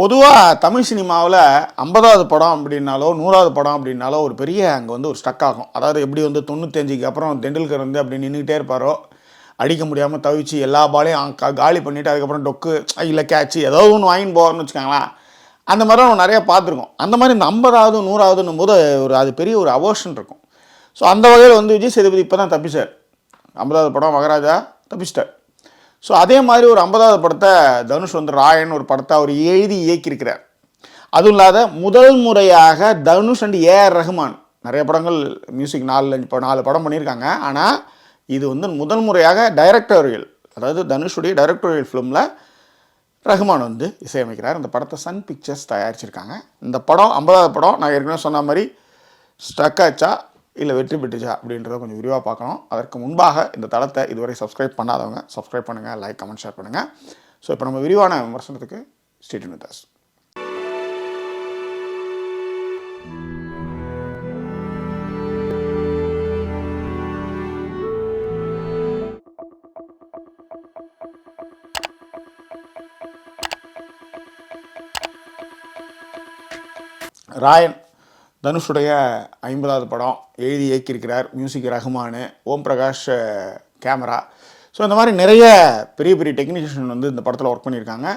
பொதுவாக தமிழ் சினிமாவில் ஐம்பதாவது படம் அப்படின்னாலோ நூறாவது படம் அப்படின்னாலோ ஒரு பெரிய அங்கே வந்து ஒரு ஸ்டக் ஆகும். அதாவது எப்படி வந்து தொண்ணூத்தஞ்சுக்கு அப்புறம் தெண்டுல்கர் வந்து அப்படி நின்றுக்கிட்டே இருப்பாரோ அடிக்க முடியாமல் தவிச்சு எல்லா பாலையும் காலி பண்ணிவிட்டு அதுக்கப்புறம் டொக்கு இல்லை கேட்ச் ஏதோ ஒன்று வாங்கின்னு போகிறோன்னு வச்சுக்கோங்களேன். அந்த மாதிரி நம்ம நிறையா பார்த்துருக்கோம். அந்த மாதிரி இந்த ஐம்பதாவது நூறாவதுன்னும் போது ஒரு அது பெரிய ஒரு அவோஷன் இருக்கும். ஸோ அந்த வகையில் வந்து விஜய் சேதுபதி இப்போ தான் தப்பிச்சார். ஐம்பதாவது படம் மகாராஜா தப்பிச்சிட்டார். ஸோ அதே மாதிரி ஒரு ஐம்பதாவது படத்தை தனுஷ் வந்து ராயன் ஒரு படத்தை அவர் எழுதி இயக்கியிருக்கிறார். அதுவும் இல்லாத முதல் முறையாக தனுஷ் அண்ட் ஏஆர் ரஹ்மான் நிறைய படங்கள் மியூசிக் நாலு அஞ்சு ப- நாலு படம் பண்ணியிருக்காங்க. ஆனால் இது வந்து முதல் முறையாக டைரக்டோரியல் அதாவது தனுஷுடைய டைரக்டோரியல் ஃபிலிமில் ரஹ்மான் வந்து இசையமைக்கிறார். இந்த படத்தை சன் பிக்சர்ஸ் தயாரிச்சிருக்காங்க. இந்த படம் ஐம்பதாவது படம் நான் ஏற்கனவே சொன்ன மாதிரி ஸ்ட்ரக் ஆச்சா? இல்லை வெற்றி பெற்றுச்சா அப்படின்றத கொஞ்சம் விரிவாக பார்க்கணும். அதற்கு முன்பாக இந்த தளத்தை இதுவரை சப்ஸ்கிரைப் பண்ணாதவங்க சப்ஸ்கிரைப் பண்ணுங்கள் லைக் கமெண்ட் ஷேர் பண்ணுங்கள் ஸோ இப்போ நம்ம விரிவான விமர்சனத்துக்கு ஸ்டேட் வித் ராயன் தனுஷுடைய ஐம்பதாவது படம் எழுதி இயக்கியிருக்கிறார் music Rahman Om Prakash camera. So இந்த மாதிரி நிறைய பெரிய பெரிய டெக்னீஷியன் வந்து இந்த படத்தில் ஒர்க் பண்ணியிருக்காங்க.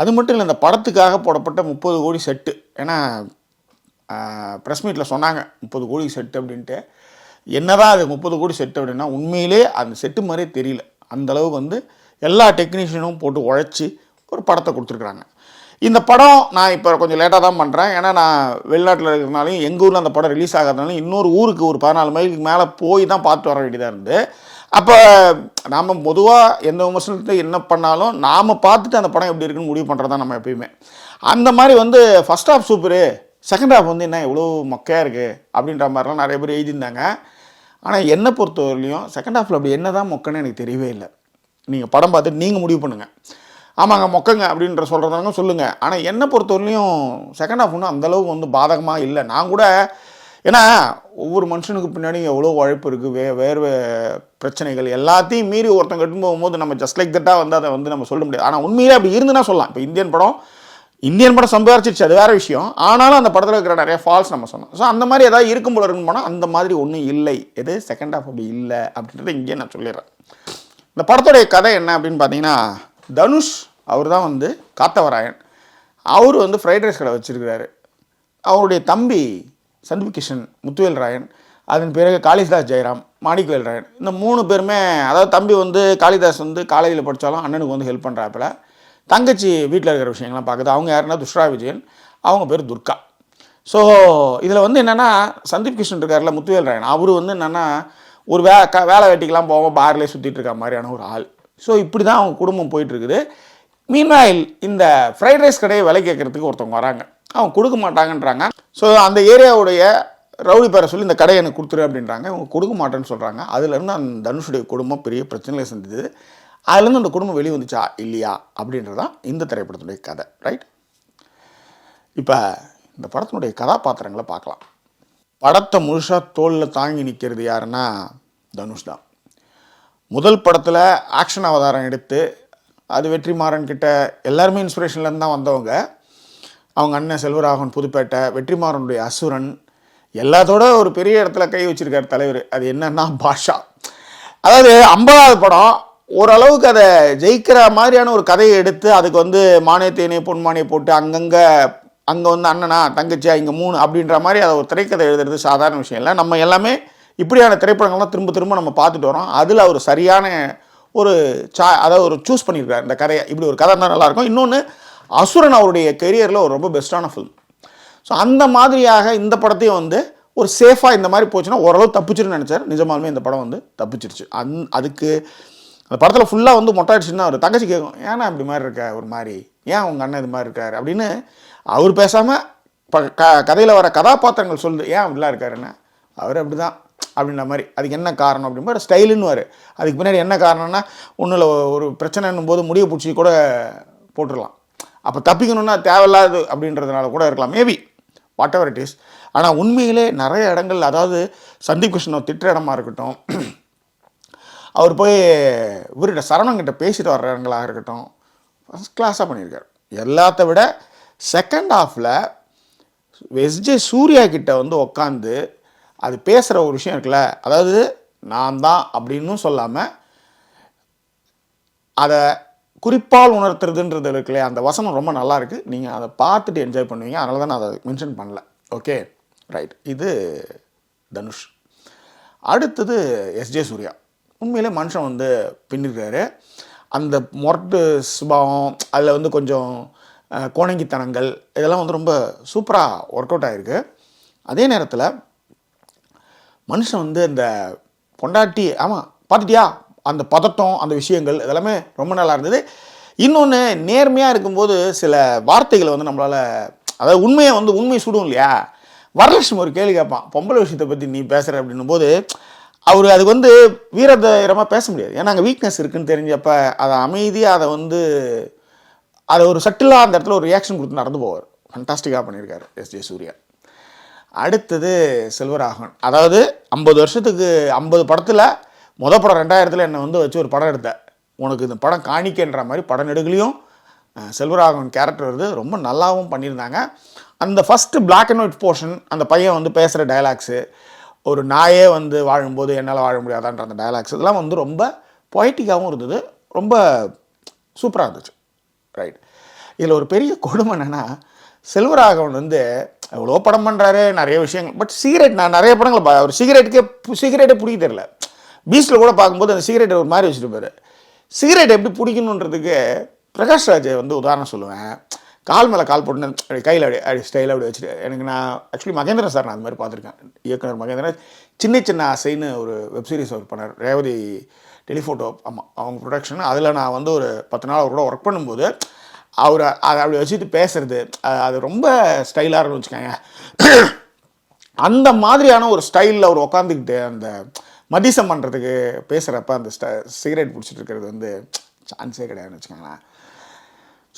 அது மட்டும் இல்லை இந்த படத்துக்காக போடப்பட்ட முப்பது கோடி செட்டு. ஏன்னா ப்ரெஸ் மீட்டில் சொன்னாங்க முப்பது கோடி செட்டு அப்படின்ட்டு. என்னதான் அது முப்பது கோடி செட்டு அப்படின்னா உண்மையிலே அந்த செட்டு மாதிரியே தெரியல. அந்த அளவுக்கு வந்து எல்லா டெக்னீஷியனும் போட்டு உழைச்சி ஒரு படத்தை கொடுத்துருக்குறாங்க. இந்த படம் நான் இப்போ கொஞ்சம் லேட்டாக தான் பண்ணுறேன் ஏன்னா நான் வெளிநாட்டில் இருக்கிறனாலையும் எங்கள் ஊரில் அந்த படம் ரிலீஸ் ஆகிறதுனாலும் இன்னொரு ஊருக்கு ஒரு பதினாலு மைலுக்கு மேலே போய் தான் பார்த்து வர வேண்டியதாக இருந்து அப்போ நாம் பொதுவாக எந்த விமர்சனத்தை என்ன பண்ணாலும் நாம் பார்த்துட்டு அந்த படம் எப்படி இருக்குன்னு முடிவு பண்ணுறது தான் நம்ம எப்பயுமே. அந்த மாதிரி வந்து first half super second half வந்து என்ன எவ்வளோ மொக்கையாக இருக்குது அப்படின்ற மாதிரிலாம் நிறைய பேர் எழுதியிருந்தாங்க. ஆனால் என்னை பொறுத்தவரையிலையும் செகண்ட் ஹாஃபில் அப்படி என்ன தான் மொக்கன்னு எனக்கு தெரியவே இல்லை. நீங்கள் படம் பார்த்துட்டு நீங்கள் முடிவு பண்ணுங்கள் ஆமாங்க மொக்கங்க அப்படின்ற சொல்கிறதாங்க சொல்லுங்கள் ஆனால் என்னை பொறுத்தவரையிலையும் செகண்ட் ஹாஃப் ஒன்றும் அந்தளவுக்கு வந்து பாதகமாக இல்லை. நான் கூட ஏன்னா ஒவ்வொரு மனுஷனுக்கு பின்னாடி எவ்வளோ உழைப்பு இருக்குது வே வேறு பிரச்சனைகள் எல்லாத்தையும் மீறி ஒருத்தன் கட்டும் போகும்போது நம்ம ஜஸ்ட் லைக் தட்டாக வந்து அதை வந்து நம்ம சொல்ல முடியாது. ஆனால் உண்மையிலே அப்படி இருந்துன்னா சொல்லலாம். இப்போ இந்தியன் படம் இந்தியன் படம் சம்பாரிச்சிருச்சு அது வேற விஷயம். ஆனாலும் அந்த படத்தில் இருக்கிற நிறைய ஃபால்ஸ் நம்ம சொன்னோம். ஸோ அந்த மாதிரி ஏதாவது இருக்கும் போல இருக்குன்னு போனால் அந்த மாதிரி ஒன்றும் இல்லை. எது? செகண்ட் ஹாஃப் அப்படி இல்லை அப்படின்றத இங்கேயே நான் சொல்லிடுறேன். இந்த படத்துடைய கதை என்ன அப்படின்னு பார்த்தீங்கன்னா தனுஷ் அவர் தான் வந்து காத்தவராயன். அவர் வந்து ஃப்ரைட் ரைஸ் கடை வச்சுருக்கிறாரு. அவருடைய தம்பி சந்தீப் கிஷன் முத்துவேல் ராயன் அதன் பிறகு காளிதாஸ் ஜெயராம் மாணிக்கவேல் ராயன். இந்த மூணு பேருமே அதாவது தம்பி வந்து காளிதாஸ் வந்து காலேஜில் படித்தாலும் அண்ணனுக்கு வந்து ஹெல்ப் பண்ணுறாப்புல தங்கச்சி வீட்டில் இருக்கிற விஷயங்கள்லாம் பார்க்குது. அவங்க யாருன்னா துஷ்ரா விஜயன் அவங்க பேர் துர்கா. ஸோ இதில் வந்து என்னென்னா சந்தீப் கிருஷ்ணன் இருக்கார்ல முத்துவேல் ராயன். அவர் வந்து என்னென்னா ஒரு வே க வேலை வெட்டிக்கெலாம் போவோம் பார்லேயே சுற்றிட்டு இருக்க மாதிரியான ஒரு ஆள். ஸோ இப்படி தான் அவங்க குடும்பம் போயிட்டு இருக்குது மீன்வாயில் இந்த ஃப்ரைட் ரைஸ் கடையை விலை கேட்கறதுக்கு ஒருத்தவங்க வராங்க. அவங்க கொடுக்க மாட்டாங்கன்றாங்க. ஸோ அந்த ஏரியாவுடைய ரவுடி பேரை சொல்லி இந்த கடையை எனக்கு கொடுத்துரு அப்படின்றாங்க. இவங்க கொடுக்க மாட்டேன்னு சொல்கிறாங்க அதுலேருந்து அந்த தனுஷுடைய குடும்பம் பெரிய பிரச்சனைகளை சந்தித்தது. அதுலேருந்து அந்த குடும்பம் வெளியே வந்துச்சா? இல்லையா? அப்படின்றதான் இந்த திரைப்படத்துடைய கதை. ரைட் இப்போ இந்த படத்தினுடைய கதாபாத்திரங்களை பார்க்கலாம். படத்தை முழுசாக தோளில் தாங்கி நிற்கிறது யாருன்னா தனுஷ் தான். முதல் படத்தில் ஆக்ஷன் அவதாரம் எடுத்து அது வெற்றிமாறன் கிட்ட எல்லாருமே இன்ஸ்பிரேஷன்லேருந்து தான் வந்தவங்க. அவங்க அண்ணன் செல்வராகவன் புதுப்பேட்டை வெற்றிமாறனுடைய அசுரன் எல்லாத்தோட ஒரு பெரிய இடத்துல கை வச்சிருக்கார் தலைவர். அது என்னன்னா பாஷா. அதாவது ஐம்பதாவது படம் ஓரளவுக்கு அதை ஜெயிக்கிற மாதிரியான ஒரு கதையை எடுத்து அதுக்கு வந்து மானியத்தேனே பொன்மானியை போட்டு அங்கங்கே அங்கே வந்து அண்ணனா தங்கச்சியா இங்கே மூணு அப்படின்ற மாதிரி அதை ஒரு திரைக்கதை எழுதுறது சாதாரண விஷயம் இல்லை. நம்ம எல்லாமே இப்படியான திரைப்படங்கள்லாம் திரும்ப திரும்ப நம்ம பார்த்துட்டு வரோம். அதில் அவர் சரியான ஒரு சா அதாவது ஒரு சூஸ் பண்ணியிருக்காரு இந்த கதையை. இப்படி ஒரு கதை இருந்தால் நல்லாயிருக்கும் இன்னொன்று அசுரன் அவருடைய கெரியரில் ஒரு ரொம்ப பெஸ்ட்டான ஃபில்ம் ஸோ அந்த மாதிரியாக இந்த படத்தையும் வந்து ஒரு சேஃபாக இந்த மாதிரி போச்சுன்னா ஓரளவு தப்பிச்சிருன்னு நினச்சார். நிஜமாலுமே இந்த படம் வந்து தப்பிச்சிருச்சு. அந் அதுக்கு அந்த படத்தில் ஃபுல்லாக வந்து மொட்டை அடிச்சுன்னா அவர் தங்கச்சி கேட்கும் ஏன்னா இப்படி மாதிரி இருக்க ஒரு மாதிரி? ஏன் உங்கள் அண்ணன் இது மாதிரி இருக்கார்? அப்படின்னு அவர் பேசாமல் இப்போ க கதையில் வர கதாபாத்திரங்கள் சொல்லுது ஏன் அப்படிலாம் இருக்காருன்னு? அவர் அப்படி தான் அப்படின்ற மாதிரி. அதுக்கு என்ன காரணம் அப்படிங்கிற ஸ்டைலுன்னு வார் அதுக்கு பின்னாடி என்ன காரணம்னா ஒன்றில் ஒரு பிரச்சனைன்னும் போது முடிய பிடிச்சி கூட போட்டுடலாம் அப்போ தப்பிக்கணும்னா தேவையில்லாது அப்படின்றதுனால கூட இருக்கலாம். Maybe whatever it is ஆனால் உண்மையிலே நிறைய இடங்கள் அதாவது சந்தீப் கிருஷ்ணன் திட்டுற இடமா இருக்கட்டும் அவர் போய் இவர்கிட்ட சரவணங்கிட்ட பேசிட்டு வர்ற இடங்களாக இருக்கட்டும் ஃபஸ்ட் கிளாஸாக பண்ணியிருக்கார். எல்லாத்த விட செகண்ட் ஹாஃபில் எஸ்ஜே சூர்யா கிட்ட வந்து உக்காந்து அது பேசுகிற ஒரு விஷயம் இருக்குல்ல. அதாவது நான் தான் அப்படின்னும் சொல்லாமல் அதை குறிப்பால் உணர்த்துறதுன்றது இருக்கு இல்லையா அந்த வசனம் ரொம்ப நல்லா இருக்குது நீங்கள் அதை பார்த்துட்டு என்ஜாய் பண்ணுவீங்க. அதனால தான் நான் அதை மென்ஷன் பண்ணல. ஓகே ரைட் இது தனுஷ். அடுத்தது எஸ்ஜே சூர்யா. உண்மையிலே மனுஷன் வந்து பின்னிருக்காரு. அந்த மொரட்டு சுபாவம் அதில் வந்து கொஞ்சம் கோணங்கித்தனங்கள் இதெல்லாம் வந்து ரொம்ப சூப்பராக ஒர்க் அவுட் ஆகிருக்கு அதே நேரத்தில் மனுஷன் வந்து இந்த பொண்டாட்டி ஆமாம் பார்த்துட்டியா? அந்த பதட்டம் அந்த விஷயங்கள் இதெல்லாமே ரொம்ப நல்லா இருந்தது. இன்னொன்று நேர்மையாக இருக்கும்போது சில வார்த்தைகளை வந்து நம்மளால் அதாவது உண்மையை வந்து உண்மை சுடும் இல்லையா? வரலட்சுமி ஒரு கேள்வி கேட்பான் பொம்பளை விஷயத்தை பற்றி நீ பேசுகிற அப்படின்னும் போது அவர் அதுக்கு வந்து வீரதரமாக பேச முடியாது. ஏன்னா அங்கே வீக்னஸ் இருக்குன்னு தெரிஞ்சப்ப அதை அமைதியாக அதை வந்து அதை ஒரு சட்டிலாக அந்த இடத்துல ஒரு ரியாக்ஷன் கொடுத்து நடந்து போவார். ஃபண்டாஸ்டிக்காக பண்ணியிருக்காரு எஸ். ஜே சூர்யா அடுத்தது செல்வராகவன். அதாவது ஐம்பது வருஷத்துக்கு ஐம்பது படத்தில் முத படம் ரெண்டாயிரத்தில் என்னை வந்து வச்சு ஒரு படம் எடுத்தேன் உனக்கு இந்த படம் காணிக்கன்ற மாதிரி படம் நெடுகலையும் செல்வராகவன் கேரக்டர் வந்து ரொம்ப நல்லாவும் பண்ணியிருந்தாங்க. அந்த first black and white portion அந்த பையன் வந்து பேசுகிற டயலாக்ஸு ஒரு நாயே வந்து வாழும்போது என்னால் வாழ முடியாதான்ற அந்த டயலாக்ஸ் இதெல்லாம் வந்து ரொம்ப பொய்டிக்காகவும் இருந்தது. ரொம்ப சூப்பராக இருந்துச்சு. ரைட் இதில் ஒரு பெரிய கொடுமை என்னென்னா செல்வராகவன் வந்து எவ்வளோ படம் பண்ணுறாரு நிறைய விஷயங்கள். பட் சிகரெட் நான் நிறைய படங்கள் பா ஒரு சிகரெட்டுக்கே சிகரெட்டே பிடிக்க தெரில பீச்சில் கூட பார்க்கும்போது அந்த சிகரெட்டை ஒரு மாதிரி வச்சுருப்பாரு சிகரெட் எப்படி பிடிக்கணுன்றதுக்கு பிரகாஷ் ராஜை வந்து உதாரணம் சொல்லுவேன். கால் மேலே கால் போட்டு அப்படி கையில் அப்படி அப்படி ஸ்டைலாக அப்படி வச்சுட்டு எனக்கு நான் ஆக்சுவலி மகேந்திரன் சார் நான் அந்த மாதிரி பார்த்துருக்கேன். இயக்குனர் மகேந்திரன். சின்ன சின்ன ஆசைன்னு ஒரு வெப் சீரிஸ் அவர் பண்ணார். ரேவதி டெலிஃபோட்டோ ஆமாம் அவங்க ப்ரொடக்ஷன் அதில் நான் வந்து ஒரு பத்து நாள் கூட ஒர்க் பண்ணும்போது அவர் அதை அப்படி வச்சுட்டு பேசுறது அது ரொம்ப ஸ்டைலாக இருக்குன்னு வச்சுக்கோங்க. அந்த மாதிரியான ஒரு ஸ்டைலில் அவர் உட்காந்துக்கிட்டு அந்த மதிசம் பண்ணுறதுக்கு பேசுகிறப்ப அந்த ஸ்ட சிகரெட் பிடிச்சிட்டு இருக்கிறது வந்து சான்ஸே கிடையாதுன்னு வச்சுக்கோங்களேன்.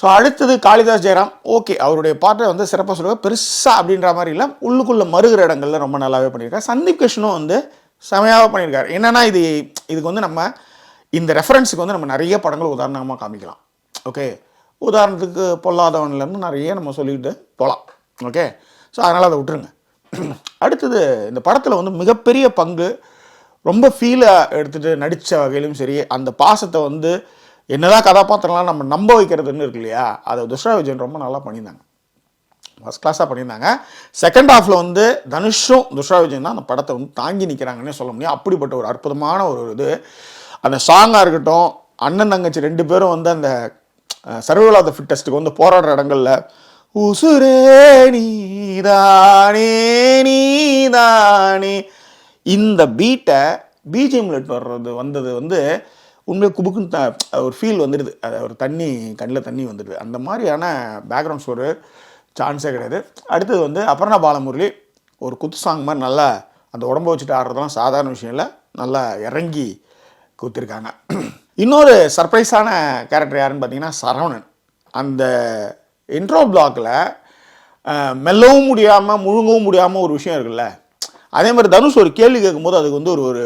ஸோ அடுத்தது காளிதாஸ் ஜெயராம். ஓகே அவருடைய பாட்டை வந்து சிறப்பாக சொல்லுவாங்க பெருசாக அப்படின்ற மாதிரி இல்லை. உள்ளுக்குள்ளே மறுகிற இடங்கள்ல ரொம்ப நல்லாவே பண்ணியிருக்காரு. சந்தீப் கிருஷ்ணும் வந்து செமையாக பண்ணியிருக்காரு. என்னென்னா இது இதுக்கு வந்து நம்ம இந்த ரெஃபரன்ஸுக்கு வந்து நம்ம நிறைய படங்கள் உதாரணமாக காமிக்கலாம். ஓகே உதாரணத்துக்கு பொல்லாதவன்லேருந்து நிறைய நம்ம சொல்லிக்கிட்டு போகலாம். ஓகே ஸோ அதனால் அதை விட்டுருங்க. அடுத்தது இந்த படத்தில் வந்து மிகப்பெரிய பங்கு ரொம்ப ஃபீலாக எடுத்துகிட்டு நடித்த வகையிலும் சரி அந்த பாசத்தை வந்து என்னதான் கதாபாத்திரம்லாம் நம்ம நம்ப வைக்கிறதுன்னு இருக்கு இல்லையா? அதை துஷ்ரா விஜயன் ரொம்ப நல்லா பண்ணியிருந்தாங்க. ஃபஸ்ட் கிளாஸாக பண்ணியிருந்தாங்க. செகண்ட் ஹாஃபில் வந்து தனுஷும் துஷ்ரா விஜயன் தான் அந்த படத்தை வந்து தாங்கி நிற்கிறாங்கன்னே சொல்ல முடியும். அப்படிப்பட்ட ஒரு அற்புதமான ஒரு இது. அந்த சாங்காக இருக்கட்டும் அண்ணன் தங்கச்சி ரெண்டு பேரும் வந்து அந்த சர்வைவல் ஆஃப் த ஃபிட்டஸ்ட்டுக்கு வந்து போராடுற இடங்களில் உசுரே நீதானே நீதானே. இந்த பீட்டை பிஜிஎம்ல வர்றது வந்தது வந்து உண்மையாக குபுக்குன்னு த ஒரு ஃபீல் வந்துடுது. அது ஒரு தண்ணி கண்ணில் தண்ணி வந்துடுது. அந்த மாதிரியான பேக்ரவுண்ட் ஸ்கோரு சான்ஸே கிடையாது. அடுத்தது வந்து அபர்ணா பாலமுரளி ஒரு குத்து சாங் மாதிரி நல்லா அந்த உடம்ப வச்சுட்டு ஆடுறதெல்லாம் சாதாரண விஷயம் இல்லை. நல்லா இறங்கி குத்திருக்காங்க. இன்னொரு சர்ப்ரைஸான கேரக்டர் யாருன்னு பார்த்தீங்கன்னா சரவணன். அந்த இன்ட்ரோ பிளாக்கில் மெல்லவும் முடியாமல் முழுங்கவும் முடியாமல் ஒரு விஷயம் இருக்குல்ல? அதே மாதிரி தனுஷ் ஒரு கேள்வி கேட்கும்போது அதுக்கு வந்து ஒரு ஒரு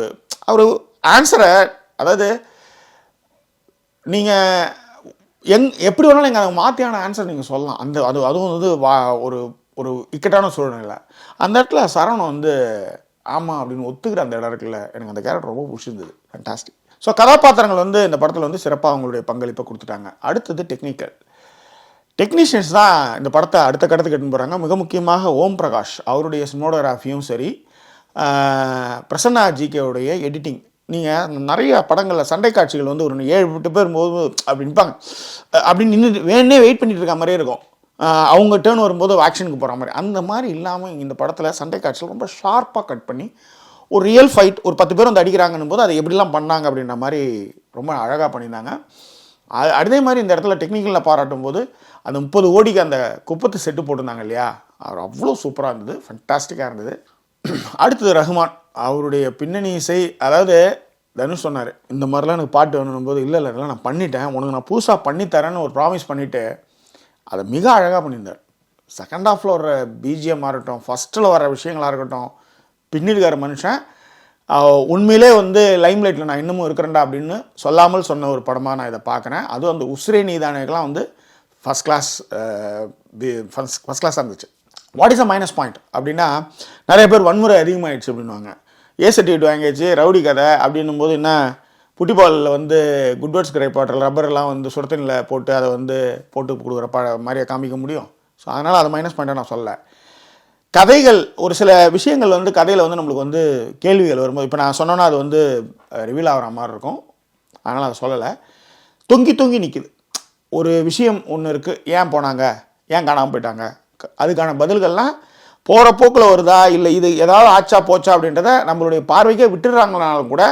அவர் ஆன்சரை அதாவது நீங்கள் எங் எப்படி வேணாலும் நீங்கள் அதை மாற்றியான ஆன்சர் நீங்கள் சொல்லலாம். அந்த அது அதுவும் வந்து வா ஒரு ஒரு இக்கட்டான சூழ்நிலை அந்த இடத்துல சரவணன் வந்து ஆமாம் அப்படின்னு ஒத்துக்கிற அந்த இடம் இருக்குல்ல? எனக்கு அந்த கேரக்டர் ரொம்ப பிடிச்சிருந்தது. ஃபண்டாஸ்டிக் ஸோ கதாபாத்திரங்கள் வந்து இந்த படத்தில் வந்து சிறப்பாக அவங்களுடைய பங்களிப்பை கொடுத்துட்டாங்க. அடுத்தது டெக்னிக்கல் டெக்னீஷியன்ஸ் தான் இந்த படத்தை அடுத்த கட்டத்துக்கு எடுத்து போகிறாங்க மிக முக்கியமாக ஓம் பிரகாஷ் அவருடைய சினிமோடோகிராஃபியும் சரி பிரசன்னா ஜிகேவுடைய எடிட்டிங் நீங்கள் நிறைய படங்களில் சண்டை காட்சிகள் வந்து ஒரு ஏழு எட்டு பேர் போது அப்படி நிற்பாங்க அப்படின்னு நின்று வேணே வெயிட் பண்ணிட்டு இருக்க மாதிரியே இருக்கும். அவங்க டேர்ன் வரும்போது ஆக்ஷனுக்கு போகிற மாதிரி. அந்த மாதிரி இல்லாமல் இந்த படத்தில் சண்டை காட்சிகள் ரொம்ப ஷார்ப்பாக கட் பண்ணி ஒரு ரியல் ஃபைட் ஒரு பத்து பேர் வந்து அடிக்கிறாங்கன்னும் போது அதை எப்படிலாம் பண்ணாங்க அப்படின்ற மாதிரி ரொம்ப அழகாக பண்ணியிருந்தாங்க. அது அதே மாதிரி இந்த இடத்துல டெக்னிக்கலில் பாராட்டும் போது அந்த முப்பது ஓடிக்கு அந்த குப்பத்து செட்டு போட்டிருந்தாங்க இல்லையா? அவர் அவ்வளோ சூப்பராக இருந்தது ஃபண்டாஸ்டிக்காக இருந்தது. அடுத்தது ரஹ்மான் அவருடைய பின்னணி இசை அதாவது தனுஷ் சொன்னார் இந்த மாதிரிலாம் எனக்கு பாட்டு வேணும் போது இல்லை இல்லை நான் பண்ணிட்டேன் உனக்கு நான் புதுசாக பண்ணித்தரேன்னு ஒரு ப்ராமிஸ் பண்ணிவிட்டு அதை மிக அழகாக பண்ணியிருந்தார். செகண்ட் ஹாஃபில் வர பிஜிஎம்மாக இருக்கட்டும் ஃபஸ்ட்டில் வர விஷயங்களாக இருக்கட்டும் பின்னிருக்கார மனுஷன். உண்மையிலே வந்து லைம்லைட்டில் நான் இன்னமும் இருக்கிறேன்டா அப்படின்னு சொல்லாமல் சொன்ன ஒரு படமாக நான் இதை பார்க்குறேன். அதுவும் அந்த உஸ்ரே நீதானக்கெலாம் வந்து ஃபஸ்ட் கிளாஸ் ஃபஸ்ட் ஃபஸ்ட் கிளாஸாக இருந்துச்சு. What is a minus point அப்படின்னா நிறைய பேர் வன்முறை அதிகமாகிடுச்சு அப்படின்வாங்க ஏ சர்டிஃபிகேட் வாங்கியாச்சு ரவுடி கதை அப்படின்னும் போது என்ன புட்டிபாலில் வந்து குட் பேர்ட்ஸ் கிரை பாட்டில் ரப்பரெல்லாம் வந்து சுடத்தண்ணில் போட்டு அதை வந்து போட்டு கொடுக்குற ப மாதிரியே காமிக்க முடியும். ஸோ அதனால் அதை மைனஸ் பாயிண்ட்டாக நான் சொல்லலை. கதைகள் ஒரு சில விஷயங்கள் வந்து கதையில் வந்து நம்மளுக்கு வந்து கேள்விகள் வரும்போது இப்போ நான் சொன்னோன்னா அது வந்து ரிவீல் ஆகிற மாதிரி இருக்கும். அதனால் அதை சொல்லலை. தொங்கி தொங்கி நிற்கிது ஒரு விஷயம் ஒன்று இருக்குது ஏன் போனாங்க? ஏன் காணாமல் போயிட்டாங்க? அதுக்கான பதில்கள்லாம் போகிற போக்கில் வருதா? இல்லை இது ஏதாவது ஆச்சா போச்சா அப்படின்றத நம்மளுடைய பார்வைக்கே விட்டுடுறாங்கனாலும் கூட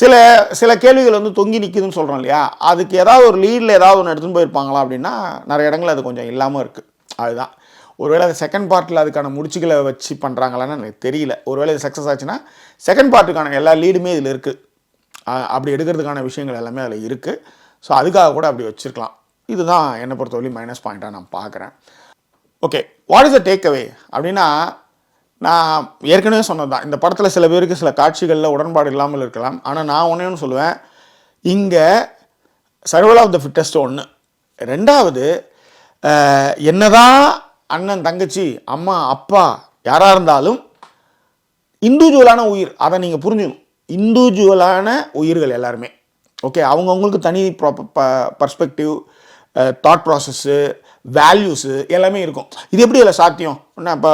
சில சில கேள்விகள் வந்து தொங்கி நிற்குதுன்னு சொல்கிறோம் இல்லையா? அதுக்கு ஏதாவது ஒரு லீடில் ஏதாவது ஒன்று எடுத்துன்னு போயிருப்பாங்களா அப்படின்னா நிறைய இடங்கள் அது கொஞ்சம் இல்லாமல் இருக்குது அதுதான். ஒருவேளை அது செகண்ட் பார்ட்டில் அதுக்கான முடிச்சுகளை வச்சு பண்ணுறாங்களான்னு எனக்கு தெரியல. ஒருவேளை இது சக்ஸஸ் ஆச்சுன்னா செகண்ட் பார்ட்டுக்கான எல்லா லீடுமே இதில் இருக்குது அப்படி எடுக்கிறதுக்கான விஷயங்கள் எல்லாமே அதில் இருக்குது ஸோ அதுக்காக கூட அப்படி வச்சுருக்கலாம். இதுதான் என்னை பொறுத்தவரையும் மைனஸ் பாயிண்ட்டாக நான் பார்க்குறேன் okay what is the take away அப்படின்னா நான் ஏற்கனவே சொன்னது தான் இந்த படத்தில் சில பேருக்கு சில காட்சிகளில் உடன்பாடு இல்லாமல் இருக்கலாம். ஆனால் நான் ஒன்றே ஒன்று சொல்லுவேன். இங்கே சர்வல் ஆஃப் த ஃபிட்டஸ்ட் ஒன்று ரெண்டாவது என்னதான் அண்ணன் தங்கச்சி அம்மா அப்பா யாராக இருந்தாலும் இண்டிவிஜுவலான உயிர். அதை நீங்கள் புரிஞ்சுக்கணும் இண்டிவிஜுவலான உயிர்கள் எல்லாருமே. ஓகே அவங்கவுங்களுக்கு தனி பர்ஸ்பெக்டிவ் தாட் ப்ராசஸ்ஸு வேல்யூஸு எல்லாமே இருக்கும். இது எப்படி இல்லை சாத்தியம்? என்ன இப்போ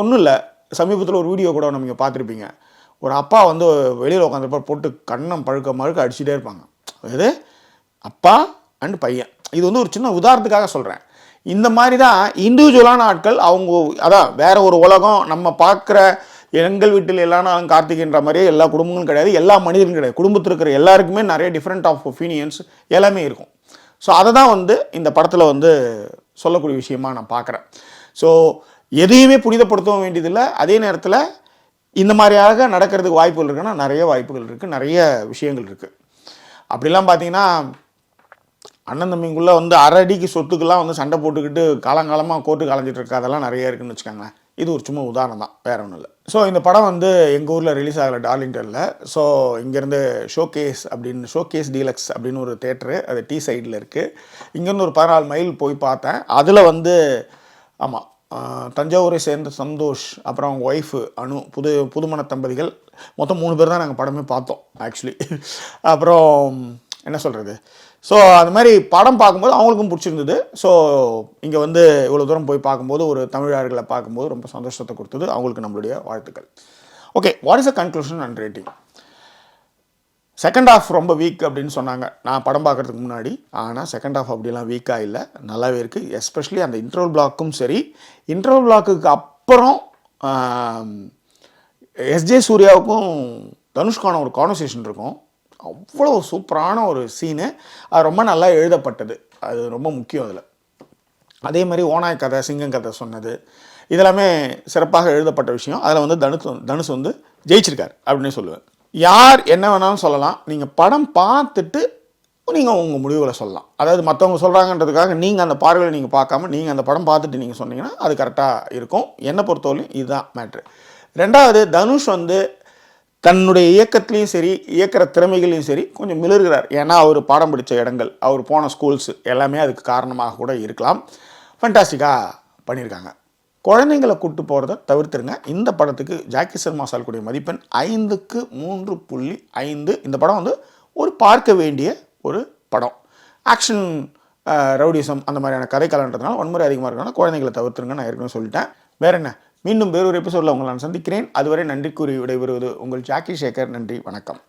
ஒன்றும் இல்லை. சமீபத்தில் ஒரு வீடியோ கூட நம்ம பார்த்துருப்பீங்க. ஒரு அப்பா வந்து வெளியில் உட்காந்துருப்ப போட்டு கண்ணம் பழுக்க மழுக்க அடிச்சுட்டே இருப்பாங்க. இது அப்பா அண்ட் பையன். இது வந்து ஒரு சின்ன உதாரணத்துக்காக சொல்கிறேன் இந்த மாதிரி தான் இண்டிவிஜுவலான ஆட்கள் அவங்க அதான் வேற ஒரு உலகம் நம்ம பார்க்குற எங்கள் வீட்டில் எல்லா நாளும் கார்த்திகைன்ற மாதிரியே எல்லா குடும்பங்களும் கிடையாது எல்லா மனிதர்களும் கிடையாது. குடும்பத்தில் இருக்கிற எல்லாருக்குமே நிறைய டிஃப்ரெண்ட் ஆஃப் ஒப்பீனியன்ஸ் எல்லாமே இருக்கும். ஸோ அதை தான் வந்து இந்த படத்தில் வந்து சொல்லக்கூடிய விஷயமா நான் பார்க்குறேன். ஸோ எதையுமே புனிதப்படுத்தவும் வேண்டியதில்லை. அதே நேரத்தில் இந்த மாதிரியாக நடக்கிறதுக்கு வாய்ப்புகள் இருக்குன்னா நிறைய வாய்ப்புகள் இருக்குது நிறைய விஷயங்கள் இருக்குது அப்படிலாம் பார்த்தீங்கன்னா அண்ணன் தம்பிங்குள்ளே வந்து அரை அடிக்கு சொத்துக்கெல்லாம் வந்து சண்டை போட்டுக்கிட்டு காலங்காலமாக கோர்ட்டு கலைஞ்சிட்டு இருக்காதெல்லாம் நிறைய இருக்குன்னு வச்சுக்கோங்களேன். இது ஒரு சும்மா உதாரணம் தான் வேற ஒன்றும் இல்லை. ஸோ இந்த படம் வந்து எங்கள் ஊரில் ரிலீஸ் ஆகலை டார்லிங்டனில் ஸோ இங்கேருந்து ஷோகேஸ் அப்படின்னு ஷோகேஸ் டீலக்ஸ் அப்படின்னு ஒரு தேட்டரு அது டி சைடில் இருக்குது இங்கேருந்து ஒரு பதினாலு மைல் போய் பார்த்தேன். அதில் வந்து ஆமாம் தஞ்சாவூரை சேர்ந்த சந்தோஷ் அப்புறம் அவங்க ஒய்ஃபு அனு புது புதுமண தம்பதிகள் மொத்தம் மூணு பேர் தான் நாங்கள் படமே பார்த்தோம் ஆக்சுவலி அப்புறம் என்ன சொல்கிறது ஸோ அந்த மாதிரி படம் பார்க்கும்போது அவங்களுக்கும் பிடிச்சிருந்தது. ஸோ இங்கே வந்து இவ்வளோ தூரம் போய் பார்க்கும்போது ஒரு தமிழர்களை பார்க்கும்போது ரொம்ப சந்தோஷத்தை கொடுத்தது. அவங்களுக்கு நம்மளுடைய வாழ்த்துக்கள். Okay what is a conclusion and rating second half ரொம்ப வீக் அப்படின்னு சொன்னாங்க. நான் படம் பார்க்கறதுக்கு முன்னாடி. ஆனால் செகண்ட் ஹாஃப் அப்படிலாம் வீக்காக இல்லை. நல்லாவே இருக்குது எஸ்பெஷலி அந்த இன்டர்வல் பிளாக்கும் சரி. இன்டர்வல் பிளாக்குக்கு அப்புறம் எஸ்ஜே சூர்யாவுக்கும் தனுஷ்கான ஒரு கான்வர்சேஷன் இருக்கும். அவ்வளோ சூப்பரான ஒரு சீனு அது ரொம்ப நல்லா எழுதப்பட்டது. அது ரொம்ப முக்கியம் அதில். அதே மாதிரி ஓனாய் கதை சிங்கம் கதை சொன்னது. இதெல்லாமே சிறப்பாக எழுதப்பட்ட விஷயம். அதில் வந்து தனுஷ் வந்து- தனுஷ் வந்து ஜெயிச்சிருக்கார் அப்படின்னு சொல்லுவேன். யார் என்ன வேணாலும் சொல்லலாம். நீங்கள் படம் பார்த்துட்டு நீங்கள் உங்கள் முடிவில் சொல்லலாம். அதாவது மற்றவங்க சொல்கிறாங்கன்றதுக்காக நீங்கள் அந்த பார்வையில் நீங்கள் பார்க்காம நீங்கள் அந்த படம் பார்த்துட்டு நீங்கள் சொன்னீங்கன்னா அது கரெக்டாக இருக்கும். என்னை பொறுத்தவரையும் இதுதான் மேட்ரு ரெண்டாவது தனுஷ் வந்து தன்னுடைய இயக்கத்துலேயும் சரி இயக்கிற திறமைகளையும் சரி கொஞ்சம் மிளர்கிறார் ஏன்னா அவர் பாடம் படித்த இடங்கள் அவர் போன ஸ்கூல்ஸ் எல்லாமே அதுக்கு காரணமாக கூட இருக்கலாம். ஃபண்டாஸ்டிக்காக பண்ணியிருக்காங்க. குழந்தைங்களை கூட்டு போகிறத தவிர்த்துருங்க. இந்த படத்துக்கு ஜாக்கி சர்மா சால்குடைய மதிப்பெண் ஐந்துக்கு மூன்று புள்ளி ஐந்து. இந்த படம் வந்து ஒரு பார்க்க வேண்டிய ஒரு படம். ஆக்ஷன் ரவுடிசம் அந்த மாதிரியான கதை கலன்றதுனால வன்முறை அதிகமாக இருக்கனால குழந்தைங்களை தவிர்த்துருங்க நான் ஏற்கனவே சொல்லிட்டேன். வேற என்ன? மீண்டும் வேறொரு எபிசோடில் உங்களை நான் சந்திக்கிறேன். அதுவரை நன்றி கூறி விடைபெறுவது உங்கள் ஜாக்கி சேகர். நன்றி வணக்கம்.